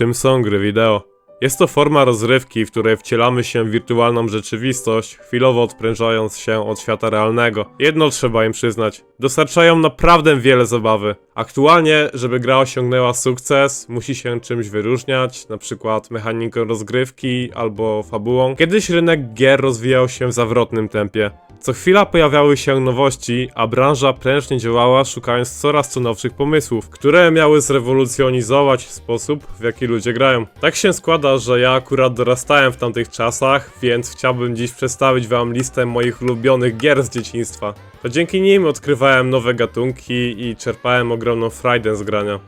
Czym są gry wideo? Jest to forma rozrywki, w której wcielamy się w wirtualną rzeczywistość, chwilowo odprężając się od świata realnego. Jedno trzeba im przyznać, dostarczają naprawdę wiele zabawy. Aktualnie, żeby gra osiągnęła sukces, musi się czymś wyróżniać, przykład mechaniką rozgrywki albo fabułą. Kiedyś rynek gier rozwijał się w zawrotnym tempie. Co chwila pojawiały się nowości, a branża prężnie działała, szukając coraz to nowszych pomysłów, które miały zrewolucjonizować sposób, w jaki ludzie grają. Tak się składa, że ja akurat dorastałem w tamtych czasach, więc chciałbym dziś przedstawić wam listę moich ulubionych gier z dzieciństwa. To dzięki nim odkrywałem nowe gatunki i czerpałem ogromną frajdę z grania.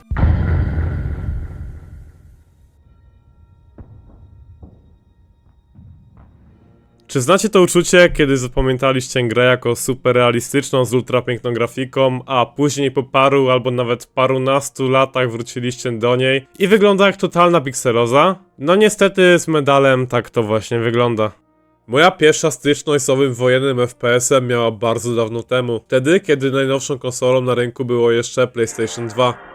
Czy znacie to uczucie, kiedy zapamiętaliście grę jako super realistyczną z ultrapiękną grafiką, a później po paru albo nawet parunastu latach wróciliście do niej i wygląda jak totalna pikseloza? No niestety z medalem tak to właśnie wygląda. Moja pierwsza styczność z owym wojennym FPS-em miała bardzo dawno temu, wtedy kiedy najnowszą konsolą na rynku było jeszcze PlayStation 2.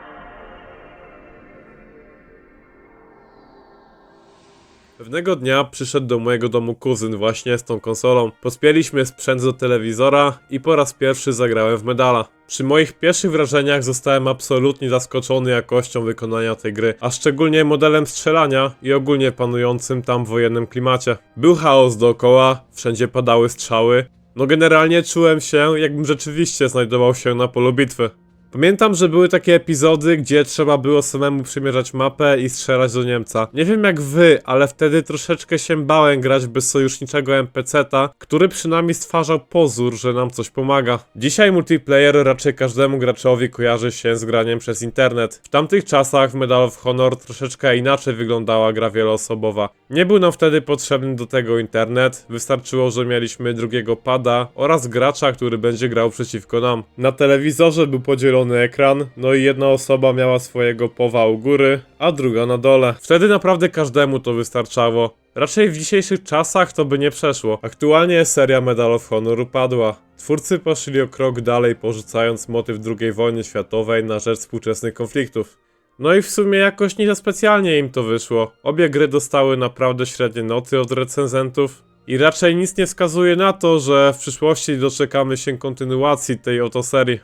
Pewnego dnia przyszedł do mojego domu kuzyn właśnie z tą konsolą. Pospięliśmy sprzęt do telewizora i po raz pierwszy zagrałem w medala. Przy moich pierwszych wrażeniach zostałem absolutnie zaskoczony jakością wykonania tej gry, a szczególnie modelem strzelania i ogólnie panującym tam wojennym klimacie. Był chaos dookoła, wszędzie padały strzały. No generalnie czułem się, jakbym rzeczywiście znajdował się na polu bitwy. Pamiętam, że były takie epizody, gdzie trzeba było samemu przymierzać mapę i strzelać do Niemca. Nie wiem jak wy, ale wtedy troszeczkę się bałem grać bez sojuszniczego NPC-ta, który przynajmniej stwarzał pozór, że nam coś pomaga. Dzisiaj multiplayer raczej każdemu graczowi kojarzy się z graniem przez internet. W tamtych czasach w Medal of Honor troszeczkę inaczej wyglądała gra wieloosobowa. Nie był nam wtedy potrzebny do tego internet, wystarczyło, że mieliśmy drugiego pada oraz gracza, który będzie grał przeciwko nam. Na telewizorze był podzielony ekran, no i jedna osoba miała swojego powa u góry, a druga na dole. Wtedy naprawdę każdemu to wystarczało. Raczej w dzisiejszych czasach to by nie przeszło. Aktualnie seria Medal of Honor upadła. Twórcy poszli o krok dalej, porzucając motyw II wojny światowej na rzecz współczesnych konfliktów. No i w sumie jakoś nie za specjalnie im to wyszło. Obie gry dostały naprawdę średnie noty od recenzentów. I raczej nic nie wskazuje na to, że w przyszłości doczekamy się kontynuacji tej oto serii.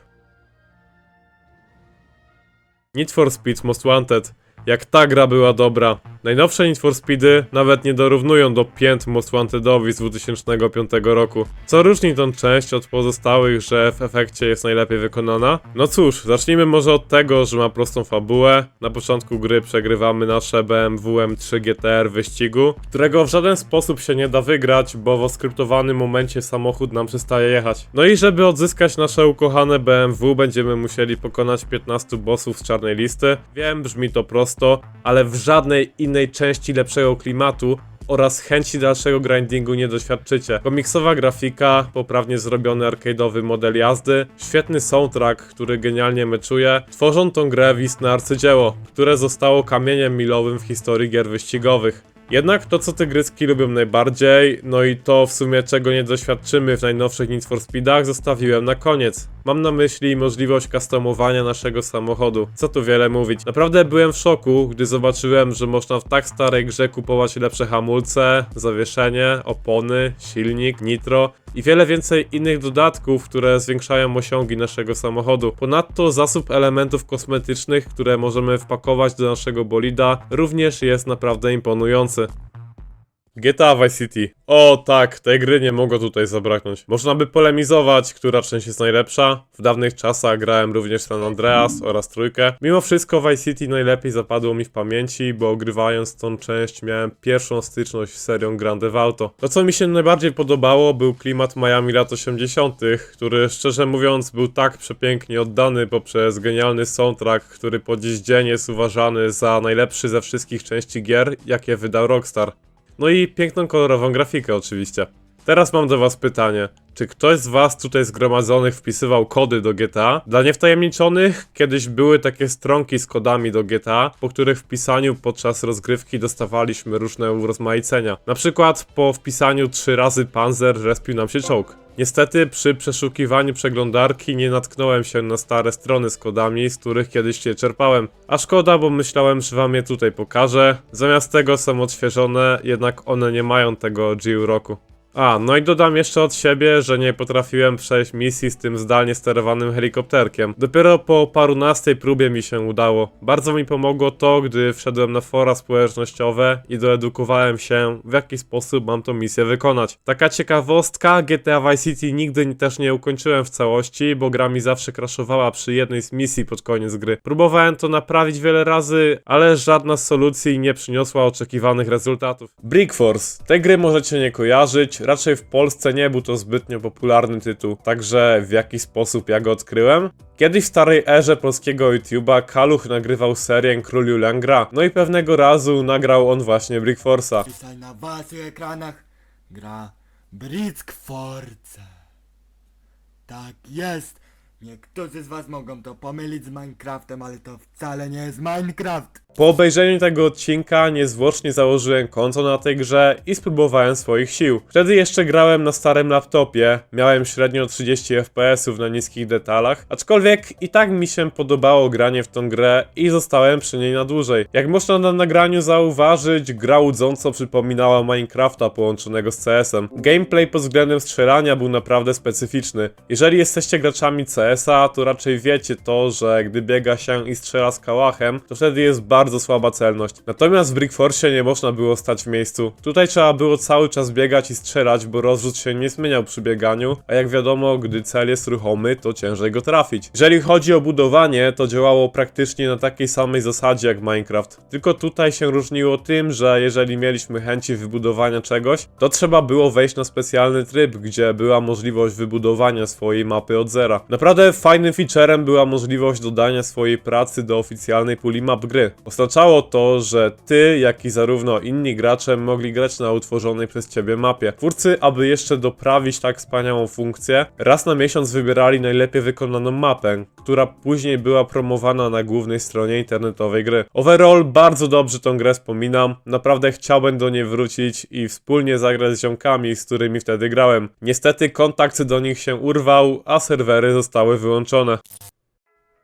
Need for Speed Most Wanted. Jak ta gra była dobra. Najnowsze Need for Speedy nawet nie dorównują do pięt Most Wantedowi z 2005 roku. Co różni tą część od pozostałych, że w efekcie jest najlepiej wykonana? No cóż, zacznijmy może od tego, że ma prostą fabułę. Na początku gry przegrywamy nasze BMW M3 GTR wyścigu, którego w żaden sposób się nie da wygrać, bo w oskryptowanym momencie samochód nam przestaje jechać. No i żeby odzyskać nasze ukochane BMW, będziemy musieli pokonać 15 bossów z czarnej listy. Wiem, brzmi to prosto, ale w żadnej innej części lepszego klimatu oraz chęci dalszego grindingu nie doświadczycie. Komiksowa grafika, poprawnie zrobiony arcade'owy model jazdy, świetny soundtrack, który genialnie meczuje, tworzą tą grę w istne arcydzieło, które zostało kamieniem milowym w historii gier wyścigowych. Jednak to, co tygryski lubią najbardziej, no i to w sumie czego nie doświadczymy w najnowszych Need for Speedach, zostawiłem na koniec. Mam na myśli możliwość customowania naszego samochodu. Co tu wiele mówić. Naprawdę byłem w szoku, gdy zobaczyłem, że można w tak starej grze kupować lepsze hamulce, zawieszenie, opony, silnik, nitro i wiele więcej innych dodatków, które zwiększają osiągi naszego samochodu. Ponadto zasób elementów kosmetycznych, które możemy wpakować do naszego bolida, również jest naprawdę imponujący. заниматься GTA Vice City. O tak, tej gry nie mogło tutaj zabraknąć. Można by polemizować, która część jest najlepsza. W dawnych czasach grałem również San Andreas oraz trójkę. Mimo wszystko Vice City najlepiej zapadło mi w pamięci, bo ogrywając tą część miałem pierwszą styczność z serią Grand Theft Auto. To co mi się najbardziej podobało był klimat Miami lat 80., który szczerze mówiąc był tak przepięknie oddany poprzez genialny soundtrack, który po dziś dzień jest uważany za najlepszy ze wszystkich części gier, jakie wydał Rockstar. No i piękną kolorową grafikę oczywiście. Teraz mam do was pytanie. Czy ktoś z was tutaj zgromadzonych wpisywał kody do GTA? Dla niewtajemniczonych kiedyś były takie stronki z kodami do GTA, po których wpisaniu podczas rozgrywki dostawaliśmy różne urozmaicenia. Na przykład po wpisaniu 3 razy Panzer respił nam się czołg. Niestety przy przeszukiwaniu przeglądarki nie natknąłem się na stare strony z kodami, z których kiedyś się czerpałem. A szkoda, bo myślałem, że wam je tutaj pokażę. Zamiast tego są odświeżone, jednak one nie mają tego G-Roku. A, no i dodam jeszcze od siebie, że nie potrafiłem przejść misji z tym zdalnie sterowanym helikopterkiem. Dopiero po parunastej próbie mi się udało. Bardzo mi pomogło to, gdy wszedłem na fora społecznościowe i doedukowałem się, w jaki sposób mam tą misję wykonać. Taka ciekawostka, GTA Vice City nigdy ni- też nie ukończyłem w całości, bo gra mi zawsze crashowała przy jednej z misji pod koniec gry. Próbowałem to naprawić wiele razy, ale żadna z solucji nie przyniosła oczekiwanych rezultatów. Brick Force. Tej gry możecie nie kojarzyć, raczej w Polsce nie był to zbytnio popularny tytuł, także w jaki sposób ja go odkryłem? Kiedyś w starej erze polskiego YouTube'a Kaluch nagrywał serię Król Julian gra, no i pewnego razu nagrał on właśnie Brick Force'a. Dzisiaj na waszych ekranach gra Brick Force. Tak jest. Niektórzy z was mogą to pomylić z Minecraftem, ale to wcale nie jest Minecraft. Po obejrzeniu tego odcinka niezwłocznie założyłem konto na tej grze i spróbowałem swoich sił. Wtedy jeszcze grałem na starym laptopie, miałem średnio 30 FPS-ów na niskich detalach, aczkolwiek i tak mi się podobało granie w tą grę i zostałem przy niej na dłużej. Jak można na nagraniu zauważyć, gra łudząco przypominała Minecrafta połączonego z CS-em. Gameplay pod względem strzelania był naprawdę specyficzny. Jeżeli jesteście graczami CS-a, to raczej wiecie to, że gdy biega się i strzela z kałachem, to wtedy jest bardzo słaba celność. Natomiast w Brick Force nie można było stać w miejscu. Tutaj trzeba było cały czas biegać i strzelać, bo rozrzut się nie zmieniał przy bieganiu, a jak wiadomo, gdy cel jest ruchomy, to ciężej go trafić. Jeżeli chodzi o budowanie, to działało praktycznie na takiej samej zasadzie jak Minecraft. Tylko tutaj się różniło tym, że jeżeli mieliśmy chęci wybudowania czegoś, to trzeba było wejść na specjalny tryb, gdzie była możliwość wybudowania swojej mapy od zera. Naprawdę fajnym featurem była możliwość dodania swojej pracy do oficjalnej puli map gry. Oznaczało to, że ty, jak i zarówno inni gracze mogli grać na utworzonej przez ciebie mapie. Twórcy, aby jeszcze doprawić tak wspaniałą funkcję, raz na miesiąc wybierali najlepiej wykonaną mapę, która później była promowana na głównej stronie internetowej gry. Overall, bardzo dobrze tą grę wspominam, naprawdę chciałbym do niej wrócić i wspólnie zagrać z ziomkami, z którymi wtedy grałem. Niestety kontakt do nich się urwał, a serwery zostały wyłączone.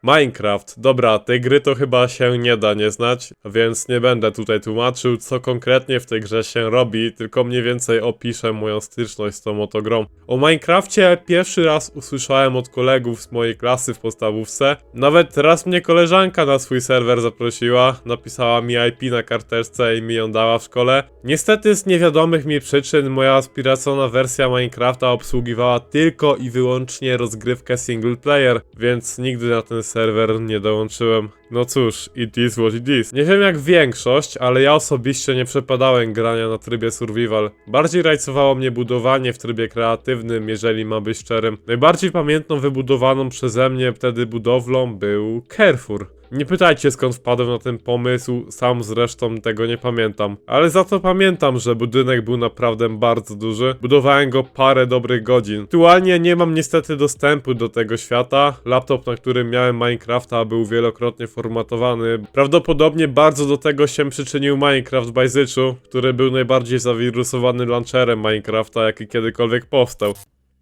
Minecraft. Dobra, tej gry to chyba się nie da nie znać, więc nie będę tutaj tłumaczył, co konkretnie w tej grze się robi, tylko mniej więcej opiszę moją styczność z tą oto. O Minecrafcie pierwszy raz usłyszałem od kolegów z mojej klasy w podstawówce. Nawet raz mnie koleżanka na swój serwer zaprosiła, napisała mi IP na karteczce i mi ją dała w szkole. Niestety z niewiadomych mi przyczyn moja aspiracyjna wersja Minecrafta obsługiwała tylko i wyłącznie rozgrywkę single player, więc nigdy na ten serwer nie dołączyłem. No cóż, it is what it is. Nie wiem jak większość, ale ja osobiście nie przepadałem grania na trybie survival. Bardziej rajcowało mnie budowanie w trybie kreatywnym, jeżeli ma być szczerym. Najbardziej pamiętną wybudowaną przeze mnie wtedy budowlą był Carrefour. Nie pytajcie skąd wpadłem na ten pomysł, sam zresztą tego nie pamiętam. Ale za to pamiętam, że budynek był naprawdę bardzo duży. Budowałem go parę dobrych godzin. Aktualnie nie mam niestety dostępu do tego świata. Laptop, na którym miałem Minecrafta był wielokrotnie formatowany. Prawdopodobnie bardzo do tego się przyczynił Minecraft Bajzyczu, który był najbardziej zawirusowany launcherem Minecrafta, jaki kiedykolwiek powstał.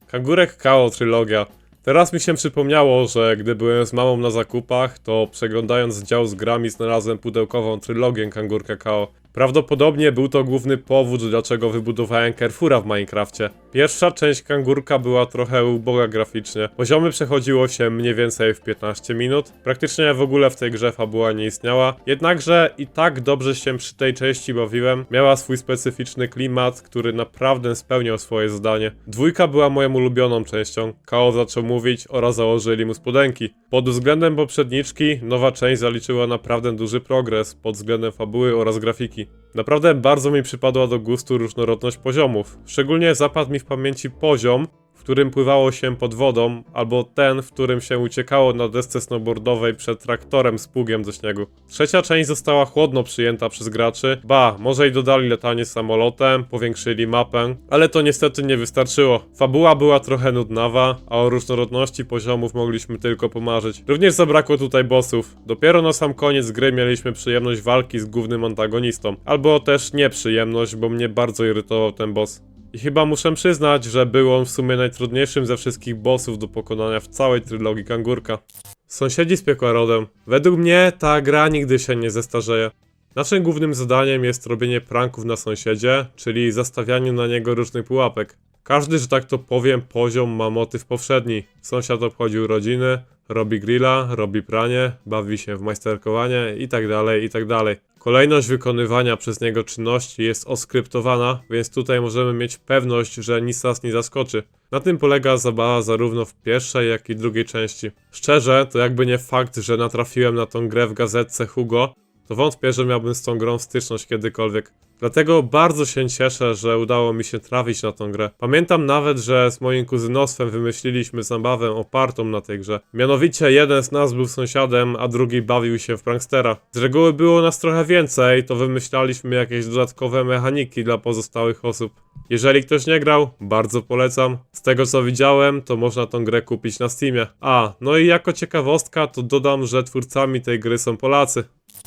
Kangurek Kao Trylogia. Teraz mi się przypomniało, że gdy byłem z mamą na zakupach, to przeglądając dział z grami znalazłem pudełkową trylogię Kangur Kakao. Prawdopodobnie był to główny powód, dlaczego wybudowałem Carrefoura w Minecrafcie. Pierwsza część Kangurka była trochę uboga graficznie. Poziomy przechodziło się mniej więcej w 15 minut. Praktycznie w ogóle w tej grze fabuła nie istniała. Jednakże i tak dobrze się przy tej części bawiłem. Miała swój specyficzny klimat, który naprawdę spełniał swoje zadanie. Dwójka była moją ulubioną częścią. Kao zaczął mówić oraz założyli mu spodenki. Pod względem poprzedniczki, nowa część zaliczyła naprawdę duży progres pod względem fabuły oraz grafiki. Naprawdę bardzo mi przypadła do gustu różnorodność poziomów. Szczególnie zapadł mi w pamięci poziom, w którym pływało się pod wodą, albo ten, w którym się uciekało na desce snowboardowej przed traktorem z pługiem do śniegu. Trzecia część została chłodno przyjęta przez graczy, ba, może i dodali latanie samolotem, powiększyli mapę, ale to niestety nie wystarczyło. Fabuła była trochę nudnawa, a o różnorodności poziomów mogliśmy tylko pomarzyć. Również zabrakło tutaj bossów. Dopiero na sam koniec gry mieliśmy przyjemność walki z głównym antagonistą, albo też nieprzyjemność, bo mnie bardzo irytował ten boss. I chyba muszę przyznać, że był on w sumie najtrudniejszym ze wszystkich bossów do pokonania w całej trylogii Kangurka. Sąsiedzi z piekła rodem. Według mnie ta gra nigdy się nie zestarzeje. Naszym głównym zadaniem jest robienie pranków na sąsiedzie, czyli zastawianiu na niego różnych pułapek. Każdy, że tak to powiem, poziom ma motyw powszedni. Sąsiad obchodził rodziny, robi grilla, robi pranie, bawi się w majsterkowanie itd., itd. Kolejność wykonywania przez niego czynności jest oskryptowana, więc tutaj możemy mieć pewność, że nic nas nie zaskoczy. Na tym polega zabawa zarówno w pierwszej, jak i drugiej części. Szczerze, to jakby nie fakt, że natrafiłem na tą grę w gazetce Hugo, to wątpię, że miałbym z tą grą styczność kiedykolwiek. Dlatego bardzo się cieszę, że udało mi się trafić na tą grę. Pamiętam nawet, że z moim kuzynostwem wymyśliliśmy zabawę opartą na tej grze. Mianowicie jeden z nas był sąsiadem, a drugi bawił się w prankstera. Z reguły było nas trochę więcej, to wymyślaliśmy jakieś dodatkowe mechaniki dla pozostałych osób. Jeżeli ktoś nie grał, bardzo polecam. Z tego co widziałem, to można tą grę kupić na Steamie. A, no i jako ciekawostka, to dodam, że twórcami tej gry są Polacy.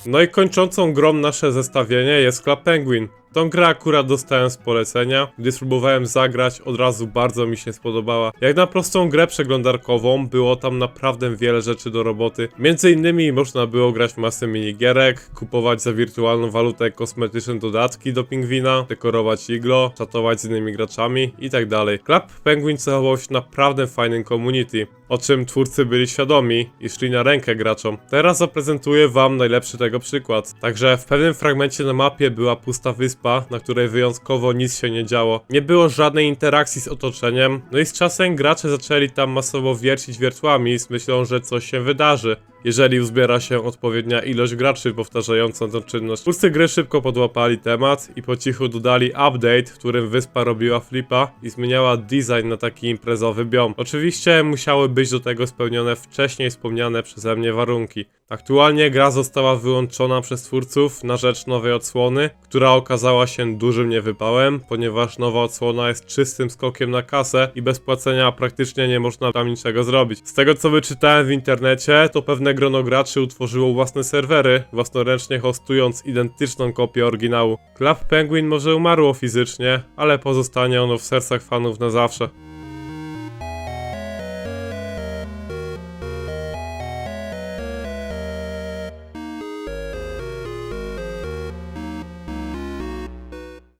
No i kończącą grą nasze zestawienie jest Club Penguin. Tą grę akurat dostałem z polecenia. Gdy spróbowałem zagrać, od razu bardzo mi się spodobała. Jak na prostą grę przeglądarkową, było tam naprawdę wiele rzeczy do roboty. Między innymi można było grać w masę minigierek, kupować za wirtualną walutę kosmetyczne dodatki do pingwina, dekorować iglo, czatować z innymi graczami itd. Club Penguin zachował się naprawdę fajnym community, o czym twórcy byli świadomi i szli na rękę graczom. Teraz zaprezentuję wam najlepszy tego przykład. Także w pewnym fragmencie na mapie była pusta wyspa, na której wyjątkowo nic się nie działo. Nie było żadnej interakcji z otoczeniem, no i z czasem gracze zaczęli tam masowo wiercić wiertłami z myślą, że coś się wydarzy. Jeżeli uzbiera się odpowiednia ilość graczy powtarzającą tę czynność. Twórcy gry szybko podłapali temat i po cichu dodali update, w którym wyspa robiła flipa i zmieniała design na taki imprezowy biom. Oczywiście musiały być do tego spełnione wcześniej wspomniane przeze mnie warunki. Aktualnie gra została wyłączona przez twórców na rzecz nowej odsłony, która okazała się dużym niewypałem, ponieważ nowa odsłona jest czystym skokiem na kasę i bez płacenia praktycznie nie można tam niczego zrobić. Z tego co wyczytałem w internecie, to pewne grono graczy utworzyło własne serwery, własnoręcznie hostując identyczną kopię oryginału. Club Penguin może umarło fizycznie, ale pozostanie ono w sercach fanów na zawsze.